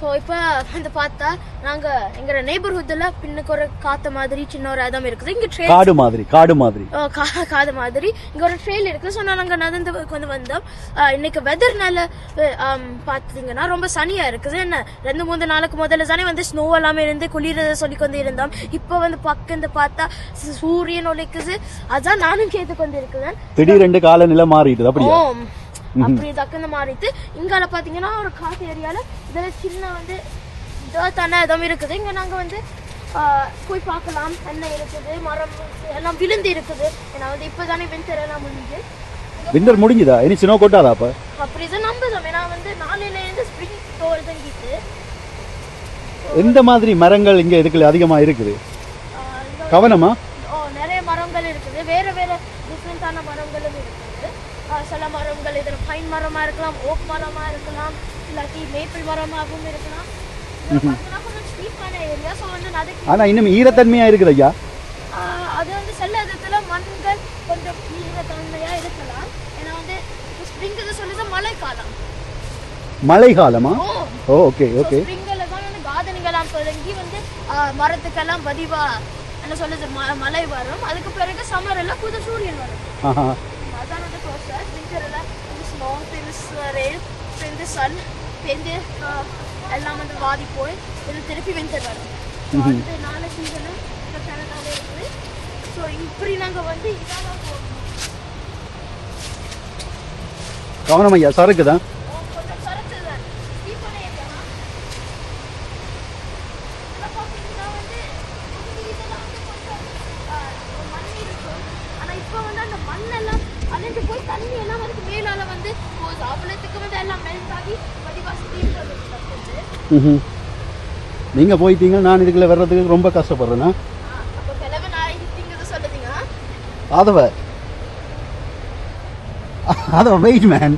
So இப்போ வந்து பார்த்தா நாங்கள் எங்களோட நெய்பர்ஹுட்டில் பின்னுக்கு ஒரு காத்த மாதிரி சின்ன ஒரு இடம் இருக்குது. இங்கே ட்ரெயின் காடு மாதிரி காடு மாதிரி. காது மாதிரி. இங்க ஒரு ட்ரெயில் இருக்கு ஸோ நாங்க நடந்து வந்து வந்தோம். இன்னைக்கு வெதர்னால பார்த்தீங்கன்னா ரொம்ப சனியா இருக்குது. என்ன ரெண்டு மூணு நாளுக்கு முதல்ல தானே வந்து ஸ்னோ எல்லாமே இருந்து குளிரத சொல்லி கொண்டு இருந்தோம். இப்போ வந்து பக்கம் பார்த்தா சூரியன் ஒழிக்குது அதான் நானும் கேட்டு கொண்டு இருக்கிறேன். திடீரென்று காலநிலை மாறிடுது அப்படியா? அப்படி தக்குந்த மாறிட்டு இங்கால பாத்தீங்கன்னா ஒரு காட்டு ஏரியால இதுல சின்ன வந்து டர்த்தான இடம் இருக்குது. இங்க நாங்க வந்து போய் பார்க்கலாம். என்ன இருக்குது? மரம் எல்லாம் விழுந்து இருக்குது. ஏன்னா வந்து இப்பதானே வின்டர் எல்லாம் முடிஞ்சு. விண்டர் முடிஞ்சுதா? இனி சினோ கொட்டாதா அப்ப? அப்படிதான் நம்புதோம். ஏன்னா வந்து நாளையில இருந்து ஸ்ப்ரிங் தோல் தங்கிட்டு. எந்த மாதிரி மரங்கள் இங்க இதுக்குள்ள அதிகமா இருக்குது? கவனமா? நிறைய மரங்கள் இருக்குது. வேற வேற டிஃப்ரெண்டான மரங்களும் இருக்குது சில மரங்கள் இதில் பைன் மரமா இருக்கலாம் ஓக் மரமா இருக்கலாம் இல்லாட்டி மேப்பிள் மரமாகவும் இருக்கலாம். ஆனா இன்னும் ஈரத்தன்மையா இருக்குது ஐயா. அது வந்து சில விதத்துல மண்கள் கொஞ்சம் ஈரத்தன்மையா இருக்கலாம். ஏன்னா வந்து ஸ்ப்ரிங் இது சொல்லுது மழை காலமா ஓ. Okay okay. ஸ்ப்ரிங்கில் தான் வந்து தொடங்கி வந்து மரத்துக்கெல்லாம் பதிவா என்ன சொல்லுது மழை வரும். அதுக்கு பிறகு சம்மர் எல்லாம் புது சூரியன் வரும். ப்ராசஸ் விண்டரில் இந்த ஸ்னோ பின்ஸ் ரெயின் இந்த சன் பெந்து எல்லாம் வந்து வாதி போய் இது திருப்பி விண்டர் வரும் அந்த நாலு சீசனும் இந்த கனடால இருக்குது ஸோ இப்படி நாங்கள் வந்து இதாக போகணும் கவனம் ஐயா சரக்கு தான் கொஞ்சம் சரத்து தான் ஸ்டீப்பான ஏரியா இதில் பார்த்தீங்கன்னா வந்து இந்த இதெல்லாம் வந்து கொஞ்சம் ஆஹ், ஒரு மண் இருக்கும் ஆனால் இப்போ வந்து அந்த மண்ணெல்லாம் அலைஞ்சு போய் தண்ணி எல்லாம் வந்து மேலால வந்து போகுது அவ்வளோத்துக்கு வந்து எல்லாம் மெல்ட் ஆகி வடிவா ஸ்டீம் வந்து ம்ஹும். நீங்க போயிட்டீங்க நான் இதுக்குள்ள வர்றதுக்கு ரொம்ப சொல்லுதீங்க அதவ அதவ வெயிட் மேன்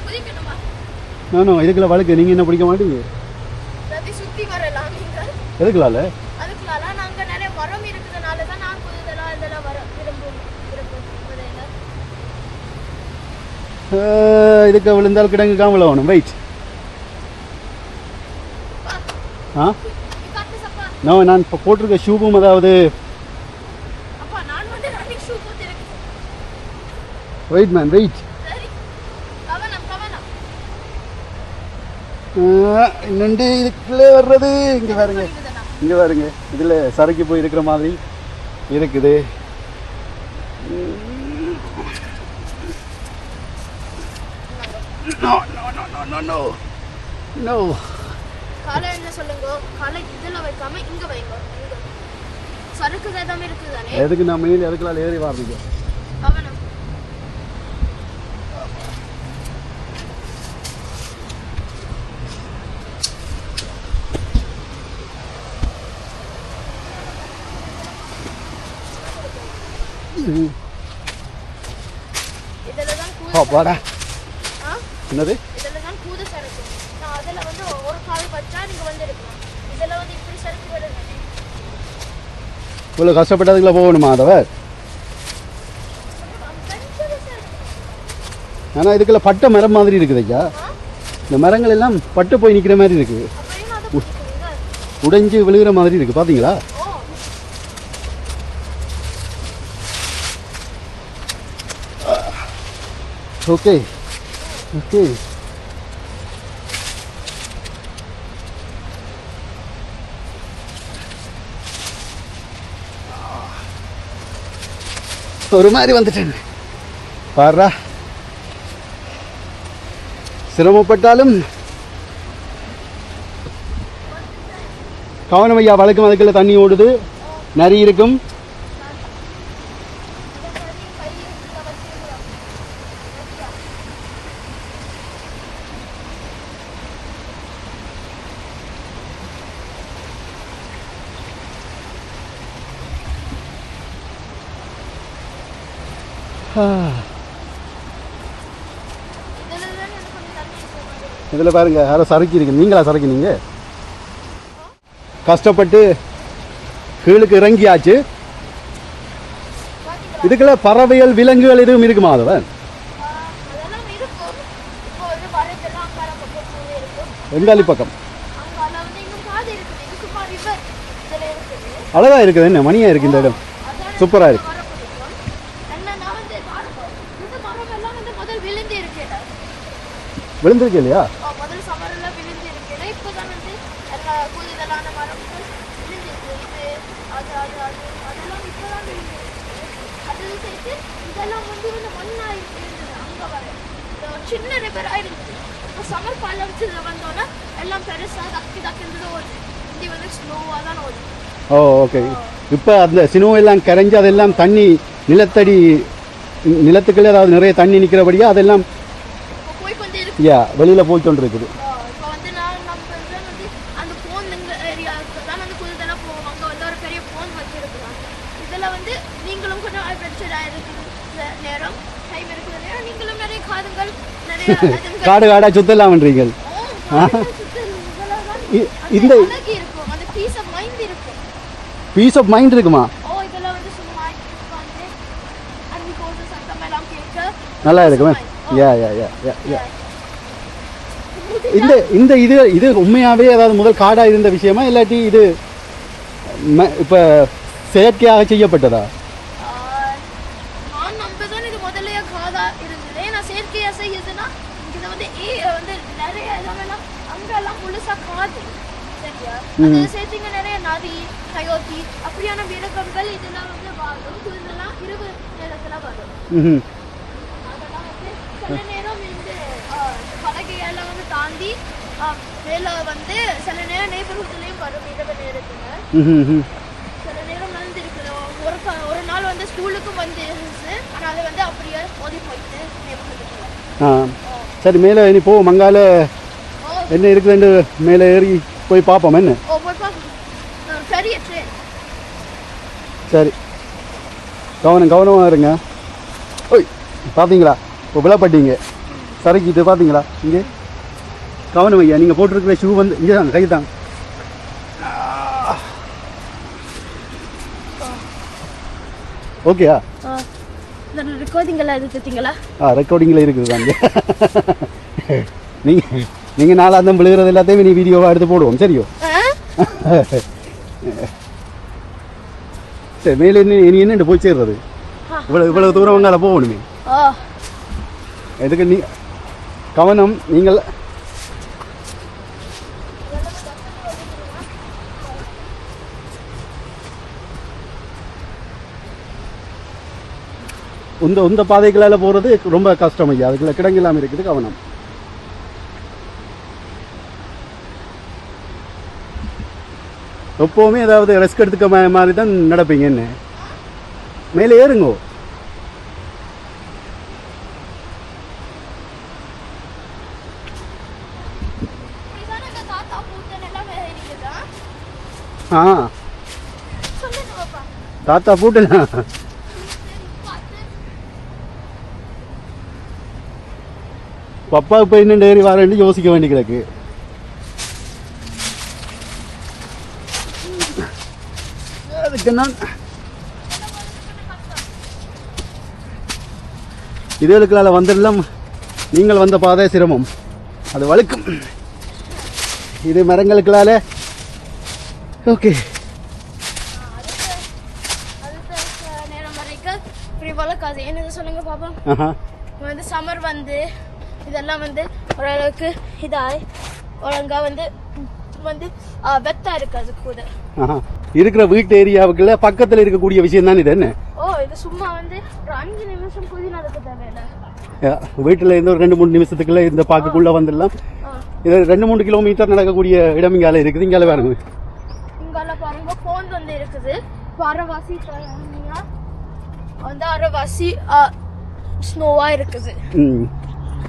புதிக்கணுமா நானும் இதுக்குள்ள வழுக்கு. நீங்க என்ன பிடிக்க மாட்டீங்க? அதை சுற்றி வரலாம் நீங்கள் எதுக்குலால அதுக்குள்ளால நாங்க நிறைய மரம் இருக்கிறதுனால தான் நான் இதெல்லாம் இதெல்லாம் வர விரும்பும் விரும்பும் விதையில. அஹ், இதுக்கு விழுந்தால் கிடங்கு காமல வேணும் வெயிட் ஆ நான் நான் இப்போ போட்டிருக்க ஷூவும் அதாவது வெயிட் மேன் வெயிட் சரி இதுக்குள்ளே வர்றது இங்கே பாருங்க இங்கே பாருங்க இதில் சரக்கு போய் இருக்கிற மாதிரி இருக்குது No, no, no, no, no, no. No. காலை என்ன சொல்லுங்க? காலை இதுல வைக்காம இங்க வைங்க. சறுக்கு வேதம் இருக்குதானே? எதுக்கு நான் மேலே எதுக்குலாம் ஏறி வாரீங்க? கவனம் இதுல தான் ஆ என்னது? இதுல தான் கூத சறுக்கு நான் அதுல வந்து ஒரு கால் வச்சா நீங்க வந்து எடுக்கலாம். இதுல வந்து இப்படி சறுக்கு வருது இவ்வளோ கஷ்டப்பட்டதுக்குள்ள போகணுமா அதவர் ஆனால் இதுக்குள்ள பட்டை மரம் மாதிரி இருக்குது ஐயா. இந்த மரங்கள் எல்லாம் பட்டு போய் நிற்கிற மாதிரி இருக்குது உடைஞ்சு விழுகிற மாதிரி இருக்குது பார்த்தீங்களா ஓகே ஓகே ஒரு மாதிரி வந்துட்டேன். பாருடா சிரமப்பட்டாலும் கவனம் ஐயா வழக்கம் அதுக்குள்ள தண்ணி ஓடுது. நரி இருக்கும். இதில் பாருங்கள் யாரோ சறுக்கி இருக்கு நீங்களா சறுக்கி நீங்கள் கஷ்டப்பட்டு கீழுக்கு இறங்கியாச்சு. இதுக்குள்ள பறவைகள் விலங்குகள் எதுவும் இருக்குமா அதவன் வெங்காலி பக்கம். அழகா இருக்குது என்ன மணியா இருக்கு இந்த இடம்? சூப்பராக இருக்கு மரம் பிடிக்கும் என்னன்னா வந்து பாருங்க இந்த மரம் எல்லாம் வந்து முதல் விழுந்து இருக்கேடா விழுந்திருக்கு இல்லையா? முதல் சமரெல்லாம் விழுந்து இருக்கேடா இப்போதான் வந்து எல்லா கூடுதலான மரங்கள் விழுந்திருக்கு. இது அது அது அது அதெல்லாம் இப்போதான் விழுந்து அது சேர்த்து இதெல்லாம் வந்து இந்த மண்ணா இருந்தது அங்க வர. இந்த ஒரு சின்ன ரிவரா இருந்தது இப்போ சம்மர் காலத்துல வந்தோன்னா எல்லாம் பெருசா தக்கி தக்கின்றது ஓடுது. இங்கே வந்து ஸ்லோவாக தான் ஓடுது. ஓ ஓகே இப்போ அந்த சினோ எல்லாம் கரைஞ்சு அதெல்லாம் தண்ணி நிலத்தடி நிலத்துக்குள்ளே அதாவது நிறைய தண்ணி நிற்கிறபடியா அதெல்லாம் இப்போ போய் கொண்டே இருக்கு யா வெளியில் போய் கொண்டு இருக்குது காடு காடாக சுத்தலாம்ன்றீங்கள் ஓ, காடுகள் சுத்தல் இதெல்லாம் தான் இ- அந்த இந்த பீஸ் ஆஃப் மைண்ட் இருக்கும். நல்லா இருக்குமே. யா யா யா யா யா. இந்த இந்த இது இது உண்மையாகவே அதாவது முதல் காடாக இருந்த விஷயமா? இல்லாட்டி இது இப்போ செயற்கையாக செய்யப்பட்டதா? சேர்த்தீங்க நிறைய கயோத்தி அப்படியான மிருகங்கள் இதெல்லாம் வந்து வாழும். இதெல்லாம் இரவு நேரத்துல வரும். ம் அதெல்லாம் வந்து சில நேரம் இந்த ஆஹ், பலகையெல்லாம் வந்து தாண்டி மேல வந்து சில நேரம் நெய்பர்ஹுட்லயும் வரும் இரவு நேரத்துல. சில நேரம் நடந்திருக்குது. ஒரு ஒரு நாள் வந்து ஸ்கூலுக்கும் வந்து இருந்துச்சு. ஆனால் அது வந்து அப்படியே மோதி போயிட்டு சரி மேலே இனி போ மங்கால என்ன இருக்குதுன்னு மேலே ஏறி போய் பார்ப்போம். என்ன? ட்ரெயின் சரி கவனம் கவனமாக இருங்க. ஓய் பார்த்தீங்களா இப்போ விழப்பட்டீங்க. சரக்கிட்டு பார்த்தீங்களா இங்கே? கவனம் ஐயா நீங்கள் போட்டிருக்கிற ஷூ வந்து இங்கே தான் கை தான் ஓகேயா இந்த ரெக்கார்டிங்கெல்லாம் இது பார்த்தீங்களா ஆ ரெக்கார்டிங்கில் இருக்குது தாங்க நீங்கள் நீங்கள் நாலாந்தம் விழுகிறது எல்லாத்தையும் நீ வீடியோவாக எடுத்து போடுவோம் சரியோ? சரி மேலே இனி இனி என்னண்டு போய் சேர்றது? இவ்வளோ இவ்வளோ தூரம் அங்கால போகணுமே. எதுக்கு நீ கவனம் நீங்கள் இந்த இந்த பாதைகளால் போகிறது ரொம்ப கஷ்டம் ஐயா. அதுக்குள்ள கிடங்கு இல்லாமல் இருக்குது கவனம் எப்போவுமே ஏதாவது ரெஸ்க் எடுத்துக்க மாதிரி தான் நடப்பீங்க என்ன? மேலே ஏறுங்கோ. ஆ. தாத்தா பூட்டலாம் பார்த்து பப்பா இப்போ என்ன ஏறி வரேன்னு யோசிக்க வேண்டி கிடக்கு அதுக்கு நான் இதுகளுக்களால் வந்துடலாம் நீங்கள் வந்த பாதை சிரமம் அது வழுக்கும் இது மரங்களுக்களால ஓகே சொல்லுங்க பாப்பா வந்து சம்மர் வந்து இதெல்லாம் வந்து ஓரளவுக்கு இதாய் ஒழுங்கா வந்து வந்து வெத்தா இருக்காது கூட. ஆஹா. இருக்கிற வீட்டு ஏரியாவுக்குள்ள பக்கத்தில் இருக்கக்கூடிய விஷயம் தான் இது என்ன? ஓ இது சும்மா வந்து ஒரு அஞ்சு நிமிஷம் புதி நடக்க தேவையில்ல வீட்டில் இருந்து ஒரு ரெண்டு மூணு நிமிஷத்துக்குள்ள இந்த பாக்குக்குள்ள வந்துடலாம். இது ரெண்டு மூணு கிலோமீட்டர் நடக்கக்கூடிய இடம் இங்கால இருக்குது. இங்கால பாருங்க இங்கால பாருங்க போன் வந்து இருக்குது. பாருங்கன்னா வந்து அரைவாசி ஸ்னோவா இருக்குது.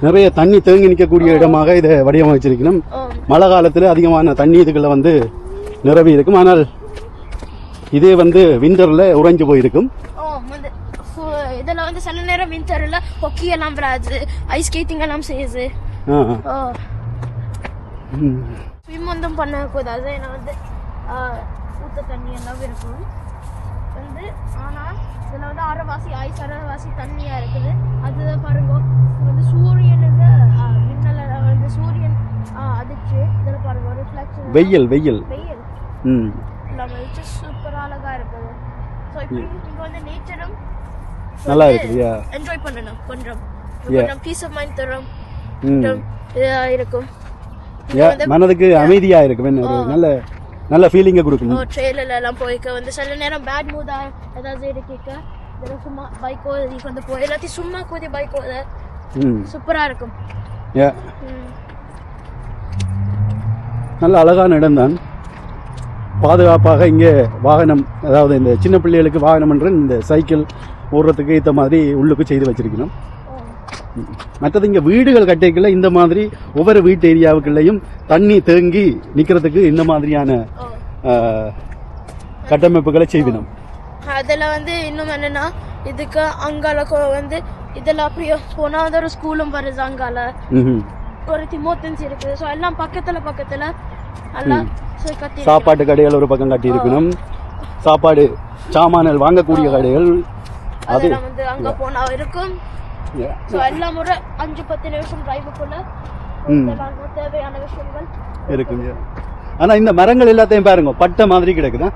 நிறைய தண்ணி தேங்கி நிற்கக்கூடிய இடமாக இதை வடிவமைச்சிருக்கணும். மழை காலத்தில் அதிகமான தண்ணி இதுக்குள்ள வந்து நிரம்பி இருக்கும். ஆனால் இதே வந்து விண்டரில் உறைஞ்சு போயிருக்கும். ஓ வந்து ஃபு- இதுல வந்து சில நேரம் விண்டர்ல ஹொக்கி எல்லாம் விடாது ஐஸ் ஸ்கேட்டிங் எல்லாம் செய்யுது. ஸ்விம் ஒன்றும் பண்ணக்கூடாது ஏன்னா வந்து ஊத்த தண்ணி எல்லாம் இருக்கும் இருக்குது ஆனால் இதில் வந்து அரைவாசி ஐஸ் அரைவாசி தண்ணியாக இருக்குது. அது பாருங்க வந்து சூரியனுக்கு மின்னலில் வந்து சூரியன் அதுக்கு இதில் பாருங்க ஒரு ரிஃப்ளெக்ஷன் வெயில் வெயில். வெயில். ம். சூப்பர் அழகாக இருக்குது. ஸோ இப்போ நீங்கள் வந்து நேச்சரும் நல்லா இருக்குது என்ஜாய் பண்ணணும் கொஞ்சம். கொஞ்சம் பீஸ் ஆஃப் மைண்ட் தரும். இருக்கும். மனதுக்கு அமைதியா இருக்கும் oh. நல்ல நல்ல ஃபீலிங்கை கொடுக்கும் ட்ரெயிலர்ல எல்லாம் போய்க்க வந்து சில நேரம் பேட் மூடா ஏதாவது இருக்க இதெல்லாம் சும்மா பைக் ஓதி கொண்டு போய் எல்லாத்தையும் சும்மா கூதி பைக் ஓத ம். சூப்பரா இருக்கும். ம். நல்ல அழகான இடம்தான். பாதுகாப்பாக இங்கே வாகனம் அதாவது இந்த சின்ன பிள்ளைகளுக்கு வாகனம் என்று இந்த சைக்கிள் ஓடுறதுக்கு ஏற்ற மாதிரி உள்ளுக்கு செய்து வச்சிருக்கணும். மற்றது இங்கே வீடுகள் கட்டிக்கல இந்த மாதிரி ஒவ்வொரு வீட்டு ஏரியாவுக்குள்ளேயும் தண்ணி தேங்கி நிற்கிறதுக்கு இந்த மாதிரியான கட்டமைப்புகளை செய்வினோம் அதுல வந்து இன்னும் என்னன்னா இதுக்கு அங்கால வந்து இதெல்லாம் அப்படியே போனா வந்து ஒரு ஸ்கூலும் வருது அங்கால. ஒரு திமோத்தன்ஸ் இருக்குது. ஸோ எல்லாம் பக்கத்துல பக்கத்துல எல்லாம் சாப்பாட்டு கடைகள் ஒரு பக்கம் கட்டி இருக்கணும் சாப்பாடு சாமான்கள் வாங்கக்கூடிய கடைகள் அது. அங்க போனா இருக்கும். ஸோ எல்லாம் ஒரு அஞ்சு பத்து நிமிஷம் டிரைவுக்குள்ள தேவையான விஷயங்கள் இருக்குங்க ஆனா இந்த மரங்கள் எல்லாத்தையும் பாருங்க பட்டை மாதிரி கிடக்குதா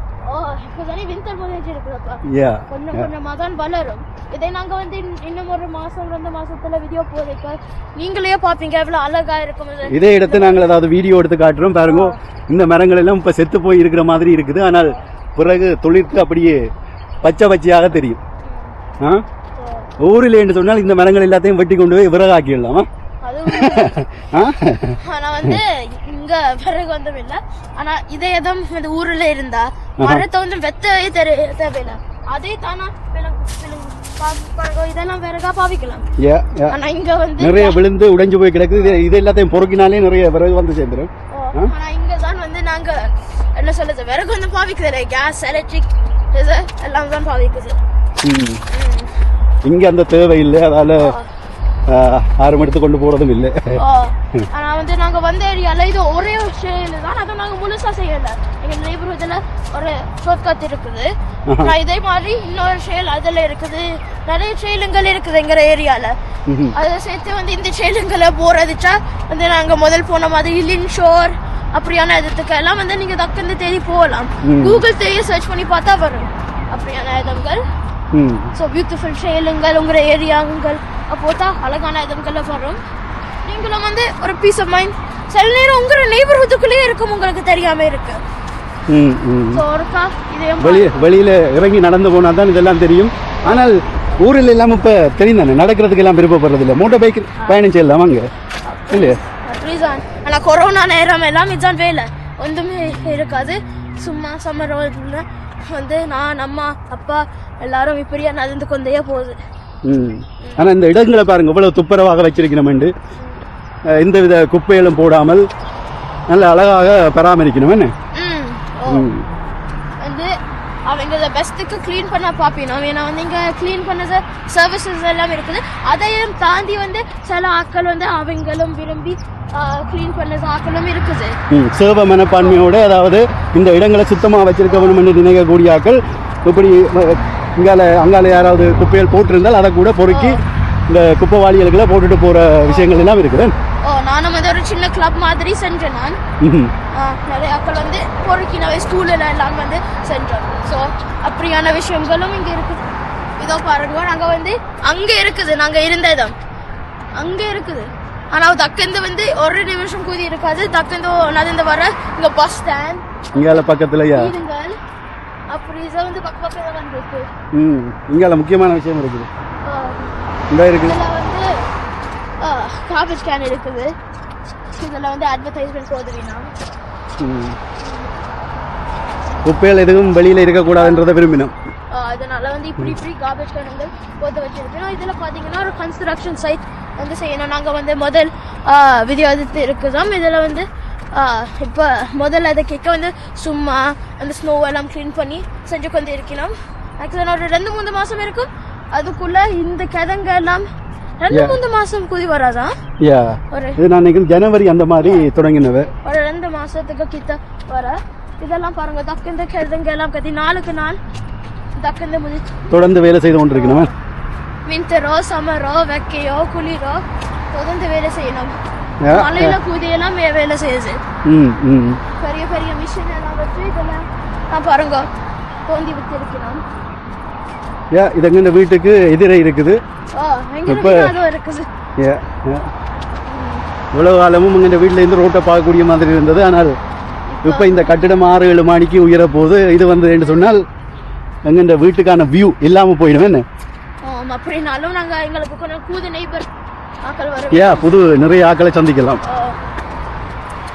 கொஞ்சம் கொஞ்சமா தான் வளரும். இதை நாங்க வந்து இன்- இன்னும் ஒரு மாசம் ரெண்டு மாசத்துல வீடியோ போதைக்க நீங்களே பாப்பீங்க எவ்வளவு அழகா இருக்கும் இது. இடத்தை நாங்கள் ஏதாவது வீடியோ எடுத்து காட்டுறோம் பாருங்க. இந்த மரங்கள் எல்லாம் இப்ப செத்து போய் இருக்கிற மாதிரி இருக்குது. ஆனால் பிறகு தொழிற்கு அப்படியே பச்சை பச்சையாக தெரியும். ஆ? ஊரில் என்று சொன்னால் இந்த மரங்கள் எல்லாத்தையும் வெட்டி கொண்டு போய் விறகாக்கிடலாமா. ஆனா வந்து இங்க பிறகு இல்ல ஆனா இதே இடம் இந்த ஊர்ல இருந்தா மரத்தை வந்து வெத்தவே தேவையில்லை. அதே தானா? இதெல்லாம் விறகா பாவிக்கலாம். ஆனா இங்க வந்து நிறைய விழுந்து உடைஞ்சு போய் கிடக்குது. இது- எல்லாத்தையும் பொறுக்கினாலே நிறைய விறகு வந்து சேர்ந்துடும் ஓ, ஆனா இங்க தான் வந்து நாங்க என்ன சொல்றது? விறகு வந்து பாவிக்குது கேஸ் எலக்ட்ரிக் இது எல்லாம் தான் பாவிக்குது. இங்க அந்த தேவை இல்லை அதால யாரும் எடுத்து கொண்டு போறதும் இல்லை. ஆனா வந்து நாங்க வந்த ஏரியால இது ஒரே ஒரு ஷேல் தான். அதுவும் நாங்க முழுசா செய்யல. எங்க நெய்பர்ஹுட்ல ஒரு ஷார்ட்கட் இருக்குது. ஆனா இதே மாதிரி இன்னொரு ஷேல் அதுல இருக்குது. நிறைய ஷேலுங்கள் இருக்குது எங்க ஏரியால ம்ஹும். அதை சேர்த்து வந்து இந்த ஷேலுங்களை போறதுச்சா வந்து நாங்க முதல் போன மாதிரி லின் ஷோர் அப்படியான இதுக்கு எல்லாம் வந்து நீங்க தக்கந்து தேடி போகலாம். கூகுள் தேடி சர்ச் பண்ணி பார்த்தா வரும். அப்படியான இடங்கள். ஸோ பியூட்டிஃபுல் ஷேலுங்கள் உங்களோட ஏரியாங்கள் போட்டா அழகான இடங்கள்ல வரும். நீங்களும் வந்து ஒரு பீஸ் ஆஃப் மைண்ட் சில நேரம் உங்களோட நெய்பர்ஹுட்டுக்குள்ளேயே இருக்கும் உங்களுக்கு தெரியாம இருக்கு. ஸோ ஒருக்கா இதையும் வெளியே வெளியில இறங்கி நடந்து போனா தான் இதெல்லாம் தெரியும். ஆனால் ஊரில் எல்லாம் இப்ப தெரியும் தானே நடக்கிறதுக்கு எல்லாம் விருப்பப்படுறது இல்லை மோட்டர் பைக் பயணம் செய்யலாம் அங்க இல்லையா? ரீசன் ஆனா கொரோனா நேரம் எல்லாம் இதுதான் வேலை. ஒன்றுமே இருக்காது. சும்மா சம்மர் வந்து நான் அம்மா அப்பா எல்லாரும் இப்படியா நடந்து கொண்டே போகுது. ம். ஆனா இந்த இடங்களை பாருங்க இவ்வளவு துப்புரவாக வச்சிருக்கணுமெண்டு எந்த வித குப்பைகளும் போடாமல் நல்ல அழகாக பராமரிக்கணும் என்ன? வந்து அவங்க இதை பெஸ்ட்டுக்கு க்ளீன் பண்ண பார்ப்பினோம் ஏன்னா வந்து இங்கே க்ளீன் பண்ண சர்வீசஸ் எல்லாம் இருக்குது. அதையும் தாண்டி வந்து சில ஆட்கள் வந்து அவங்களும் விரும்பி க்ளீன் பண்ண ஆட்களும் இருக்குது ம், சேவ மனப்பான்மையோட அதாவது இந்த இடங்களை சுத்தமாக வச்சிருக்க வேணும் என்று நினைக்கக்கூடிய ஆட்கள் இப்படி இங்கால அங்கால யாராவது குப்பைகள் போட்டிருந்தால் அதை கூட பொறுக்கி இந்த குப்பைவாளிகளுக்குள்ள போட்டுட்டு போற விஷயங்கள் எல்லாம் இருக்குது ஓ நானும் வந்து ஒரு சின்ன கிளப் மாதிரி செஞ்சேன் நான் நிறைய ஆட்கள் வந்து பொறுக்கினவை ஸ்கூலில் எல்லாம் வந்து சென்றோம் ஸோ அப்படியான விஷயங்களும் இங்கே இருக்குது இதோ பாருங்க நாங்கள் வந்து அங்கே இருக்குது நாங்கள் இருந்த இடம் அங்கே இருக்குது ஆனால் தக்கந்து வந்து ஒரு நிமிஷம் கூதி இருக்காது. தக்கந்து நடந்து வர இங்கே பஸ் ஸ்டாண்ட் இங்கால பக்கத்துலயா? அப்படி இதை வந்து பக்க பக்கத்தில் வந்து இருக்கு. ம் இங்கால முக்கியமான விஷயம் இருக்குது. இந்த இருக்குது வந்து காபேஜ் கேன் இருக்குது. இதில் வந்து அட்வர்டைஸ்மெண்ட் போதுவீனா. குப்பைகள் எதுவும் வெளியில இருக்கக்கூடாதுன்றதை விரும்பினோம். அதனால வந்து இப்படி இப்படி கார்பேஜ் கேனுங்கள் போட்டு வச்சிருக்கோம் இதில் பார்த்தீங்கன்னா ஒரு கன்ஸ்ட்ரக்ஷன் சைட் வந்து செய்யணும். நாங்கள் வந்து முதல் வீடியோ எடுத்து இருக்குதோம் இதில் வந்து இப்போ முதல்ல அதை கேட்க வந்து சும்மா அந்த ஸ்னோ எல்லாம் க்ளீன் பண்ணி செஞ்சு கொண்டு இருக்கணும் ஆக்சுவலாக ஒரு ரெண்டு மூணு மாதம் இருக்கும். அதுக்குள்ள இந்த கிழங்க எல்லாம் ரெண்டு. மூணு மாதம் குதி வராதா? யா ஒரு இது நான் நினைக்கிறேன் ஜனவரி அந்த மாதிரி தொடங்கினவ ஒரு ரெண்டு மாசத்துக்கு கிட்ட வர. இதெல்லாம் பாருங்க தக்குந்த கிழங்க எல்லாம் கத்தி நாளுக்கு நாள் தக்குந்த முதிச்சு தொடர்ந்து வேலை செய்து கொண்டிருக்கணும் விண்டரோ சம்மரோ வெக்கையோ குளிரோ தொடர்ந்து வேலை செய்யணும். மலையில கூதியெல்லாம் வேலை செய்யுது. பெரிய பெரிய மிஷின் எல்லாம் வச்சு இதெல்லாம் நான் பாருங்க தோண்டி விட்டு இருக்கிறோம் ஏ இது எங்க இந்த வீட்டுக்கு எதிரே இருக்குது. எங்க இப்ப- ஏ. இவ்வளவு காலமும் இங்கே வீட்டில் இருந்து ரோட்டை பார்க்கக்கூடிய மாதிரி இருந்தது. ஆனால் இப்போ இந்த கட்டிடம் ஆறு ஏழு மணிக்கு உயர போது இது வந்து என்று சொன்னால் எங்க இந்த வீட்டுக்கான வியூ இல்லாமல் போயிடும். என்ன? அப்படின்னாலும் நாங்க எங்களுக்கு கொஞ்சம் கூது நெய்பர் ஆக்கள் வர ஏ புது நிறைய ஆக்களை சந்திக்கலாம்.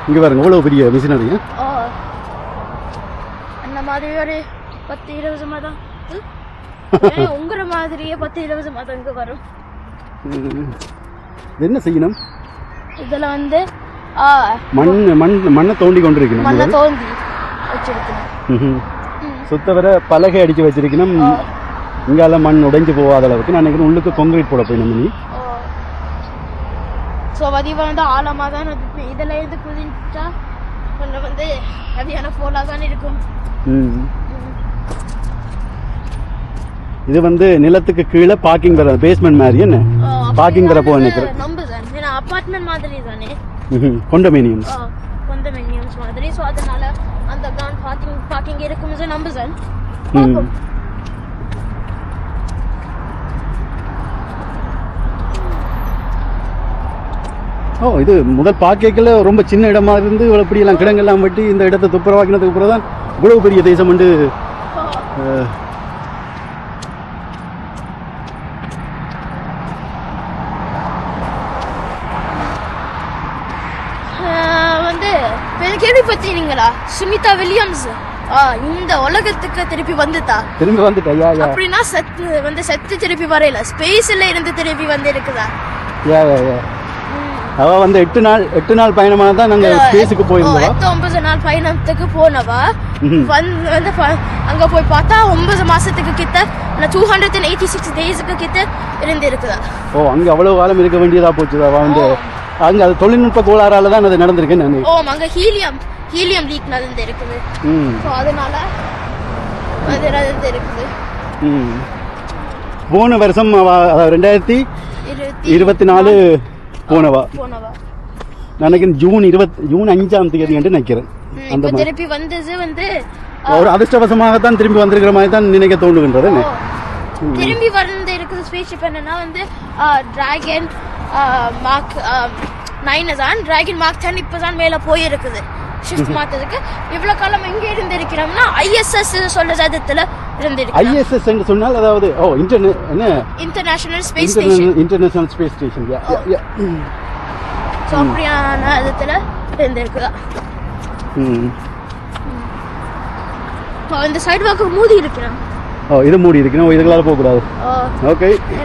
இங்கே பாருங்க இவ்வளோ பெரிய மிஷினரி ஓ. அந்த மாதிரி ஒரு பத்து இருபது மதம்? ஏன் உங்கள மாதிரியே பத்து இருபது மதம் இங்க வரும். என்ன செய்யணும்? இதுல வந்து மண் மண் மண்ணை தோண்டி கொண்டிருக்கணும் மண்ணை தோண்டி வச்சிருக்கணும். சுத்த வர பலகை அடிச்சு வச்சிருக்கணும். இங்கால மண் உடைஞ்சு போகாத அளவுக்கு நான் நினைக்கிறேன் உள்ளுக்கு கான்கிரீட் போட போய் நம்ம ஸோ வதிவா வந்து ஆழமாக தான் இதில் இருந்து குதிச்சா கொஞ்சம் வந்து ஹெவியான ஃபோலாக தான் இருக்கும். இது வந்து நிலத்துக்கு கீழே பார்க்கிங் வர பேஸ்மெண்ட் மாதிரி என்ன? பார்க்கிங் வர போக நினைக்கிறேன் அப்பார்ட்மெண்ட் மாதிரி தானே. கொண்டமேனியம் கொஞ்சம் மினியம்ஸ் மாதிரி. ஸோ அதனால அந்த கிரவுண்ட் பார்க்கிங் பார்க்கிங் இருக்கும் நம்புதான் ஓ இது முதல் பார்க்கல ரொம்ப சின்ன இடமா இருந்து இவ்வளோ இப்படியெல்லாம் கிடங்கெல்லாம் வெட்டி இந்த இடத்தை துப்புரவாக்கினதுக்கு அப்புறம் தான் இவ்வளவு பெரிய தேசம் வந்து வந்து கேள்விப்பட்டீங்களா சுனிதா வில்லியம்ஸ். இந்த உலகத்துக்கு திருப்பி வந்துட்டா. திரும்பி வந்துட்டா யா யா. அப்படின்னா செத்து வந்து செத்து திருப்பி வரையில. ஸ்பேஸ்ல இருந்து திருப்பி வந்து இருக்குதா யா யா யா. அவ வந்து எட்டு நாள் எட்டு நாள் பயணமாக தான் நாங்க ஸ்பேஸுக்கு போயிருந்தோம். எட்டு ஒன்பது நாள் பயணத்துக்கு போனவா. வந்து அங்க போய் பார்த்தா ஒன்பது மாசத்துக்கு கிட்ட two hundred and eighty six டேஸ்க்கு கிட்ட இருந்து இருக்குதா ஓ அங்க அவ்வளவு காலம் இருக்க வேண்டியதா போச்சு அவ வந்து அங்க அது தொழில்நுட்ப கோளாறால தான் அது நடந்திருக்கு நான் ஓ அங்க ஹீலியம் ஹீலியம் லீக் நடந்து இருக்குது ம். ஸோ அதனால அது நடந்து இருக்குது ம். போன வருஷம் ரெண்டாயிரத்தி இருபத்தி நாலு. போனவா? போனவா? நான் நினைக்கிறேன் ஜூன் இருபத் ஜூன் அஞ்சாம் தேதி என்று நினைக்கிறேன். அந்த இப்ப திருப்பி வந்தது வந்து ஒரு அதிர்ஷ்டவசமாகத்தான் திரும்பி வந்திருக்கிற மாதிரி தான் நினைக்க தோணுகின்றது திரும்பி வந்து இருக்குது ஸ்பேஸ் ஷிப் என்னன்னா வந்து டிராகன் மார்க் நைன் தான். டிராகன் மார்க் டென் இப்பதான் மேல போயிருக்குது. ஷிஃப்ட் மாத்ததுக்கு இவ்வளவு காலம் எங்க இருந்து இருக்கிறோம்னா ஐஎஸ்எஸ் சொல்ற ஜாதத்துல இருந்து ஐஎஸ்எஸ் என்று சொன்னால் அதாவது ஓ இன்டர்நெ என்ன? International space station international space station so அப்படியான இதுல இருந்து இருக்குதா ம் இப்போ இந்த சைடு வாக்கு மூடி இருக்கிறோம். ஓ இது மூடி இருக்குன்னா இதுகளால் போகக்கூடாது. ஓகே